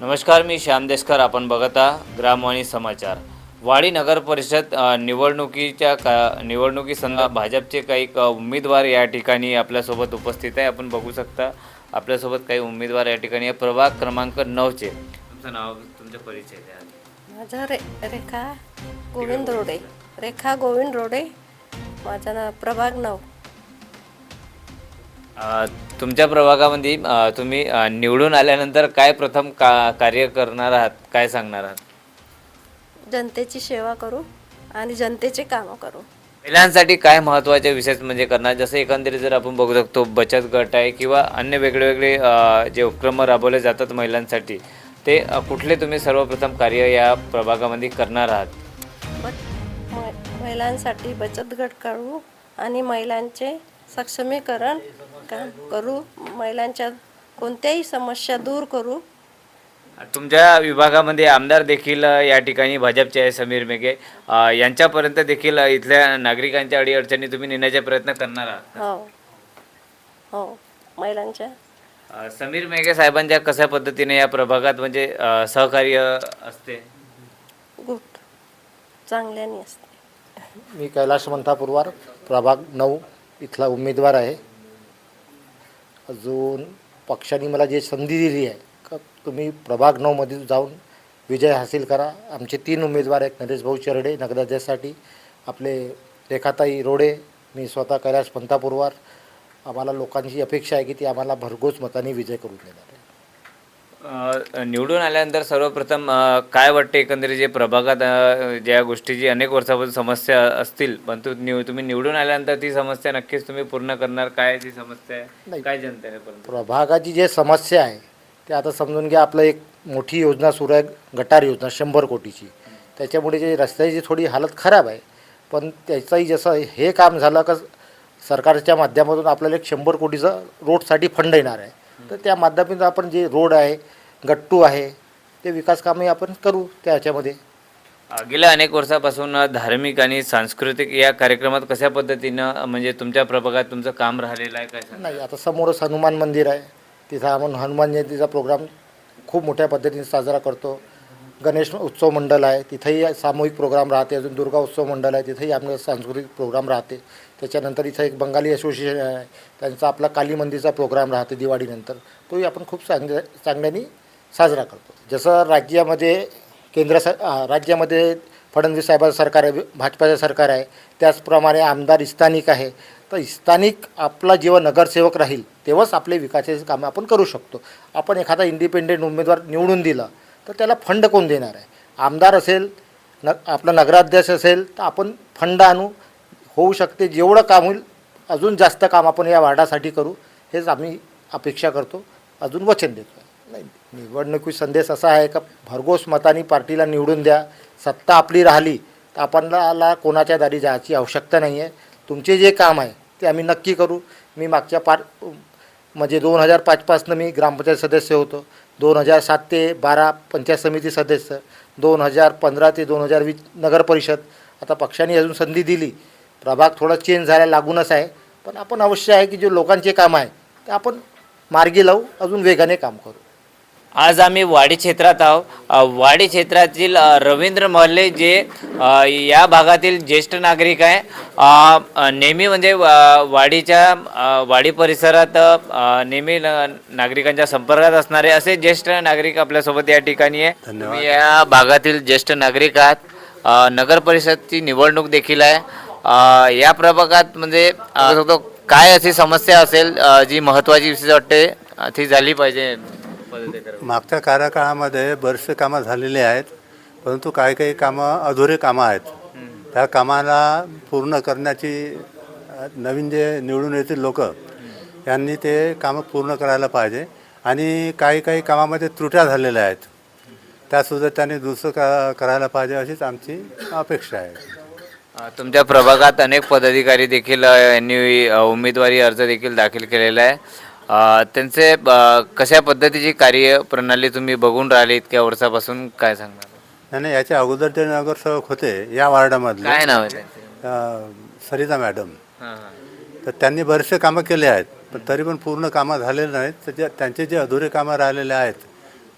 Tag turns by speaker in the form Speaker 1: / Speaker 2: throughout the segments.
Speaker 1: नमस्कार मी श्याम देशकर आपण बघत आहात ग्रामवाणी समाचार. वाडी नगर परिषद निवडणुकीच्या का निवडणुकीसंदर्भात भाजपचे काही क- उमेदवार या ठिकाणी आपल्यासोबत उपस्थित आहे. आपण बघू शकता आपल्यासोबत काही उमेदवार या ठिकाणी आहे. प्रभाग क्रमांक नऊचे. तुमचं नाव तुमचा परिचय द्या.
Speaker 2: माझं रे रेखा गोविंद रोडे. रेखा गोविंद रोडे. माझं नाव प्रभाग नऊ.
Speaker 1: तुमच्या प्रभागामध्ये तुम्ही निवडून आल्यानंतर काय प्रथम का कार्य करणार आहात? काय सांगणार आहात?
Speaker 2: जनतेची सेवा करू आणि जनतेचे कामं करू.
Speaker 1: महिलांसाठी काय महत्त्वाचे विशेष म्हणजे करणार? जसं एकंदरीत जर आपण बघू शकतो बचत गट आहे किंवा अन्य वेगळे वेगळे अ, जे उपक्रम राबवले जातात महिलांसाठी ते कुठले तुम्ही सर्वप्रथम कार्य या प्रभागामध्ये करणार आहात?
Speaker 2: महिलांसाठी बचत गट काढू आणि महिलांचे सक्षमीकरण काम करू? महिलांच्या कोणत्याही समस्या दूर करू.
Speaker 1: तुमच्या विभागामध्ये आमदार देखील या ठिकाणी भाजपचे आहे समीर मेघे. अ, यांच्यापर्यंत देखील इथल्या नागरिकांच्या अडीअडचणी तुम्ही नेण्याचे प्रयत्न करणार आहात
Speaker 2: हो. हो. महिलांच्या.
Speaker 1: समीर मेघे साहेबांच्या कशा पद्धतीने या प्रभागात म्हणजे सहकार्य असते?
Speaker 2: गुड चांगल्याने असते.
Speaker 3: मी कैलास मंथा पुरवार प्रभाग नऊ इथला उमेदवार आहे. अजून पक्षाने मला जे संधी दिली आहे का तुम्ही प्रभाग नऊमध्ये जाऊन विजय हासिल करा. आमचे तीन उमेदवार आहेत नरेश भाऊ चरडे नगराध्यक्षसाठी आपले रेखाताई रोडे मी स्वतः कैलास पंतापुरवार. आम्हाला लोकांची अपेक्षा आहे की ती आम्हाला भरघोस मताने विजय करून देणार आहे.
Speaker 1: निवडून आल्यानंतर सर्वप्रथम काय वाटते एकंदरीत जे प्रभागात ज्या गोष्टीची अनेक वर्षापासून समस्या असतील पण तू निव तुम्ही निवडून आल्यानंतर ती समस्या नक्कीच तुम्ही पूर्ण करणार. काय ती समस्या आहे?
Speaker 3: नाही.
Speaker 1: काय जनतेने
Speaker 3: प्रभागाची जे समस्या आहे ते आता समजून घ्या आपलं एक मोठी योजना सुरू आहे गटार योजना शंभर कोटीची. त्याच्यामुळे जे रस्त्याची थोडी हालत खराब आहे पण त्याचंही जसं हे काम झालं का सरकारच्या माध्यमातून आपल्याला एक शंभर कोटीचं रोडसाठी फंड येणार आहे. तर त्या माध्यमातून आपण जे रोड आहे गट्टू आहे ते विकास कामे आपण करू त्या ह्याच्यामध्ये
Speaker 1: गेल्या अनेक वर्षापासून धार्मिक आणि सांस्कृतिक या कार्यक्रमात कशा पद्धतीनं म्हणजे तुमच्या प्रभागात तुमचं काम राहिलेलं आहे काय सांगा?
Speaker 3: नाही आता समोरच हनुमान मंदिर आहे. तिथं आपण हनुमान जयंतीचा प्रोग्राम खूप मोठ्या पद्धतीने साजरा करतो. गणेश उत्सव मंडळ आहे. तिथंही सामूहिक प्रोग्राम राहते. अजून दुर्गा उत्सव मंडळ आहे. तिथंही आपलं सांस्कृतिक प्रोग्राम राहते. त्याच्यानंतर इथं एक बंगाली असोसिएशन आहे. त्यांचा आपला काली मंदिरचा प्रोग्राम राहते दिवाळीनंतर. तोही आपण खूप चांगल्या चांगल्याने साजरा करतो. जसं राज्यामध्ये केंद्र स राज्यामध्ये फडणवीस साहेबाचं सरकार आहे भाजपाचं सरकार आहे. त्याचप्रमाणे आमदार स्थानिक आहे. तर स्थानिक आपला जेव्हा नगरसेवक राहील तेव्हाच आपले विकासाचे कामं आपण करू शकतो. आपण एखादा इंडिपेंडेंट उमेदवार निवडून दिला तर त्याला फंड कोण देणार आहे? आमदार असेल न आपला नगराध्यक्ष असेल तर आपण फंड आणू. होऊ शकते जेवढं काम होईल अजून जास्त काम आपण या वार्डासाठी करू हेच आम्ही अपेक्षा करतो. अजून वचन देतो. नाही निवडणुकी संदेश असा आहे का भरघोस मताने पार्टीला निवडून द्या. सत्ता आपली राहिली तर आपल्याला कोणाच्या दारी जायची आवश्यकता नाही आहे तुमचे जे काम आहे ते आम्ही नक्की करू. मी मागच्या पार म्हणजे दोन हजार पाचपासनं मी ग्रामपंचायत सदस्य होतो. दोन हजार सात ते बारा पंचायत समिती सदस्य. दोन हजार पंधरा ते दोन हजार वीस नगर परिषद आता पक्षाने अजून संधी दिली. प्रभाग थोडा चेंज झाला लागूनच आहे. पण आपण अवश्य आहे की जे लोकांचे काम आहे ते आपण मार्गी लावू अजून वेगाने काम करू.
Speaker 1: आज आम्ही वाडी क्षेत्रात आहोत वाडी क्षेत्रातील रवींद्र महल्ले जे या भागातील ज्येष्ठ नागरिक आहे नेहमी म्हणजे वाडीच्या वाडी परिसरात नेहमी नागरिकांच्या संपर्कात असणारे असे ज्येष्ठ नागरिक आपल्यासोबत या ठिकाणी आहे. या भागातील ज्येष्ठ नागरिक आहात. नगर परिषदची निवडणूक देखील आहे. या प्रभागात म्हणजे काय अशी समस्या असेल जी महत्त्वाची वाटते ती झाली पाहिजे.
Speaker 4: मागच्या कार्यकाळामध्ये बरेचसे कामं झालेले आहेत परंतु काही काही कामं अधुरे कामं आहेत. त्या कामाला पूर्ण करण्याची नवीन जे निवडून येतील लोक यांनी ते कामं पूर्ण करायला पाहिजे. आणि काही काही कामामध्ये त्रुट्या झालेल्या आहेत. त्यासुद्धा त्यांनी दुरुस्त का करायला पाहिजे अशीच आमची अपेक्षा आहे.
Speaker 1: अ, तुमच्या प्रभागात अनेक पदाधिकारी देखील अ, यांनी अ, उमेदवारी अर्ज देखील दाखल केलेला आहे. त्यांचे कशा पद्धतीची कार्यप्रणाली तुम्ही बघून राहिले इतक्या वर्षापासून काय सांगणार?
Speaker 4: आणि याच्या अगोदर जे नगरसेवक होते या वार्डामधले.
Speaker 1: काय नाव आहे त्यांचे?
Speaker 4: अ, सरिता मॅडम.
Speaker 1: हां, हां.
Speaker 4: तर त्यांनी बरेचसे कामं केले आहेत पण तरी पण पूर्ण कामं झालेले नाहीत. तर जे त्यांचे जे अधुरे कामं राहिलेले आहेत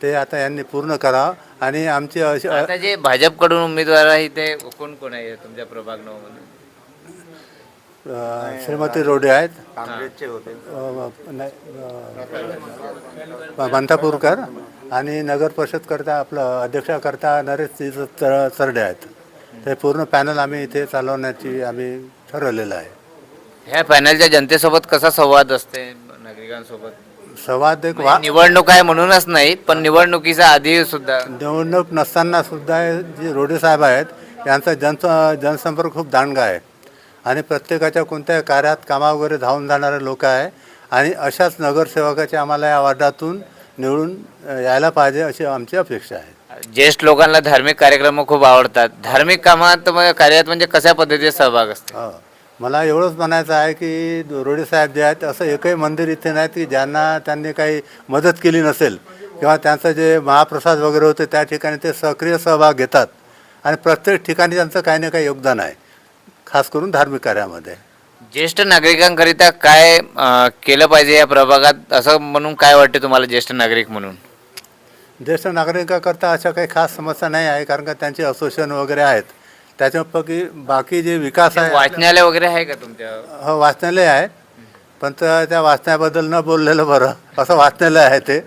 Speaker 4: ते आता यांनी पूर्ण करावं आणि आमची अशी
Speaker 1: आता जे भाजपकडून उमेदवार आहे ते कोण कोण आहे तुमच्या प्रभाग नऊ मध्ये
Speaker 4: श्रीमती रोडे आहेत. मंतापूरकर आणि नगर परिषद करता आपलं अध्यक्षाकरता नरेश सिंह चर चरडे आहेत. ते पूर्ण पॅनल आम्ही इथे चालवण्याची आम्ही ठरवलेलं आहे.
Speaker 1: ह्या पॅनलच्या जनतेसोबत कसा संवाद असते नागरिकांसोबत?
Speaker 4: संवाद एक वा
Speaker 1: निवडणूक आहे म्हणूनच नाही पण निवडणुकीच्या आधी सुद्धा.
Speaker 4: निवडणूक नसताना सुद्धा जे रोडे साहेब आहेत यांचा जन जनसंपर्क खूप दांडगा आहे. आणि प्रत्येकाच्या कोणत्याही कार्यात कामा वगैरे धावून जाणारे लोक आहे. आणि अशाच नगरसेवकाचे आम्हाला या वार्डातून निवडून यायला पाहिजे अशी आमची अपेक्षा आहे.
Speaker 1: ज्येष्ठ लोकांना धार्मिक कार्यक्रम खूप आवडतात. धार्मिक कामात कार्यात म्हणजे कशा पद्धतीचे सहभाग असते?
Speaker 4: हो. मला एवढंच म्हणायचं आहे की रोडे साहेब जे आहेत असं एकही मंदिर इथे नाहीत की ज्यांना त्यांनी काही मदत केली नसेल किंवा त्यांचं जे महाप्रसाद वगैरे होते त्या ठिकाणी ते सक्रिय सहभाग घेतात. आणि प्रत्येक ठिकाणी त्यांचं काही ना काही योगदान आहे. खास करून धार्मिक कार्यामध्ये.
Speaker 1: ज्येष्ठ नागरिकांकरिता काय अं, केलं पाहिजे या प्रभागात? असं म्हणून काय वाटते तुम्हाला ज्येष्ठ नागरिक म्हणून?
Speaker 4: ज्येष्ठ नागरिकाकरता अशा काही खास समस्या नाही आहे कारण का त्यांचे असोसिएशन वगैरे आहेत. त्याच्यापैकी बाकी जे विकास आहे
Speaker 1: वाचनालय वगैरे आहे का तुमच्या?
Speaker 4: हो वाचनालय आहे. पण त्या त्या वाचण्याबद्दल न बोललेलं बरं. असं वाचनालय आहे ते.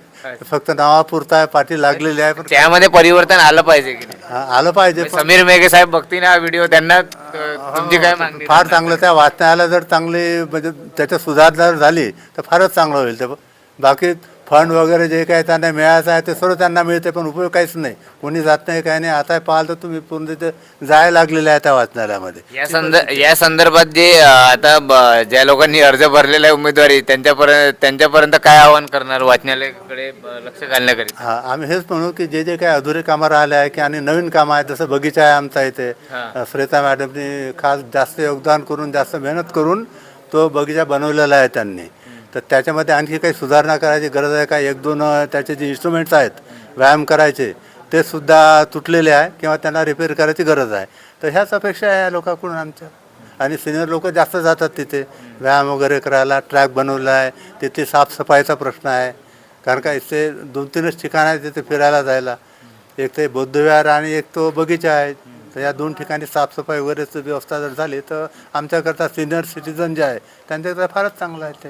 Speaker 4: फक्त नावापुरता आहे पाठी लागलेली आहे पण
Speaker 1: त्यामध्ये परिवर्तन आलं पाहिजे की नाही?
Speaker 4: आलं पाहिजे पण
Speaker 1: समीर मेघे साहेब बघतील हा व्हिडिओ त्यांना अं, तुमची काय मागणी
Speaker 4: फार चांगलं त्या वाचनालयाला जर चांगली म्हणजे त्याच्यात सुधारणा जर झाली तर फारच चांगलं होईल. ते बाकी फंड वगैरे जे काही त्यांना मिळायचं आहे ते सर्व त्यांना मिळते पण उपयोग काहीच नाही. कोणी जात नाही काही नाही. आता पाहाल तर तुम्ही पूर्ण तिथे जायला लागलेले आहे त्या वाचनालयामध्ये.
Speaker 1: या संदर्भ या संदर्भात जे अं, आता ब- ज्या लोकांनी अर्ज भरलेला आहे उमेदवारी त्यांच्यापर्यंत त्यांच्यापर्यंत काय आवाहन करणार वाचनालयाकडे लक्ष घालण्याकरिता?
Speaker 4: हा आम्ही हेच म्हणू की जे जे काही अधुरे कामं राहिले आहे की आणि नवीन कामं आहेत जसं बगीचा आहे आमचा इथे.
Speaker 1: हा.
Speaker 4: श्वेता मॅडमनी खास जास्त योगदान करून जास्त मेहनत करून तो बगीचा बनवलेला आहे त्यांनी. तर त्याच्यामध्ये आणखी काही सुधारणा करायची गरज आहे का? एक दोन त्याचे जे इन्स्ट्रुमेंट्स आहेत व्यायाम करायचे ते सुद्धा तुटलेले आहे किंवा त्यांना रिपेअर करायची गरज आहे. तर ह्याच अपेक्षा आहे या लोकांकडून आमच्या. आणि सिनियर लोक जास्त जातात तिथे. व्यायाम वगैरे करायला ट्रॅक बनवला आहे तिथे साफसफाईचा प्रश्न आहे. कारण का इथे दोन तीनच ठिकाणं आहे तिथे फिरायला जायला. एक ते बौद्धविहार आणि एक तो बगीचा आहे. तर या दोन ठिकाणी साफसफाई वगैरेची व्यवस्था जर झाली तर आमच्याकरता सिनियर सिटीजन जे आहे त्यांच्याकरता फारच चांगलं आहे ते.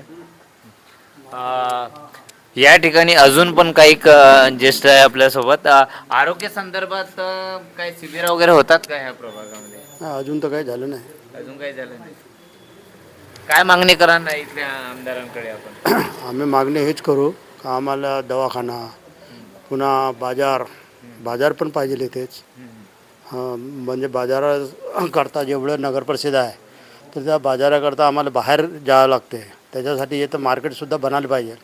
Speaker 1: या ठिकाणी अजून पण काही क- ज्येष्ठ आहे आपल्यासोबत. अं, आरोग्य संदर्भात अं, काही शिबिर वगैरे होतात का ह्या प्रभागामध्ये?
Speaker 5: अजून तर काही झालं नाही.
Speaker 1: अजून काही झालं नाही. काय मागणी करा ना इथल्या आमदारांकडे आपण?
Speaker 5: आम्ही मागणी हेच करू का आम्हाला दवाखाना पुन्हा बाजार बाजार पण पाहिजे तेच. हां म्हणजे बाजाराकरता जेवढं नगरप्रसिद्ध आहे तर त्या बाजाराकरता आम्हाला बाहेर जावं लागते. त्याच्यासाठी इथं मार्केटसुद्धा बनायला पाहिजे.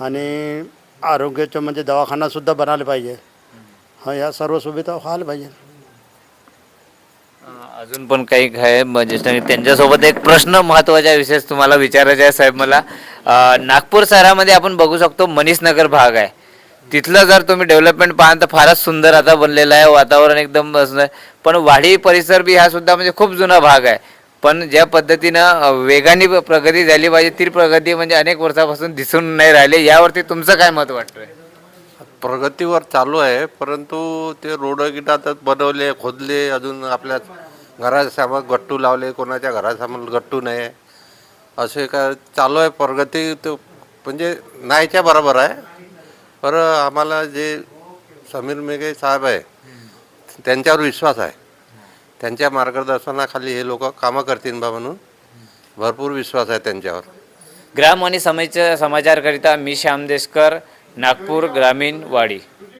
Speaker 5: आणि आरोग्याचं म्हणजे दवाखानासुद्धा बनायला पाहिजे. हा या सर्व सुविधा व्हायला पाहिजे.
Speaker 1: अजून पण काही आहे म्हणजे ज्येष्ठ त्यांच्यासोबत एक प्रश्न महत्त्वाचा विशेष तुम्हाला विचारायचा आहे साहेब मला. नागपूर शहरामध्ये आपण बघू शकतो मनीषनगर भाग आहे. तिथलं जर तुम्ही डेव्हलपमेंट पाहाल तर फारच सुंदर आता बनलेलं आहे वातावरण एकदम पण वाढी परिसर बी हा सुद्धा म्हणजे खूप जुना भाग आहे. पण ज्या पद्धतीनं वेगाने प्रगती झाली पाहिजे ती प्रगती म्हणजे अनेक वर्षापासून दिसून नाही राहिले. यावरती तुमचं काय मत वाटतंय?
Speaker 6: प्रगतीवर चालू आहे परंतु ते रोड गिटात बनवले खोदले अजून आपल्या घरासमोर गट्टू लावले कोणाच्या घरासमोर गट्टू नाही. असे काय चालू आहे प्रगती तो म्हणजे नाहीच्या बरोबर आहे. पर आम्हाला जे समीर मेघे साहेब आहे त्यांच्यावर विश्वास आहे. त्यांच्या मार्गदर्शनाखाली हे लोक कामं करतील बा म्हणून. भरपूर विश्वास आहे त्यांच्यावर.
Speaker 1: ग्राम आणि समाज समाचारकरिता मी श्याम देशकर नागपूर ग्रामीण वाडी.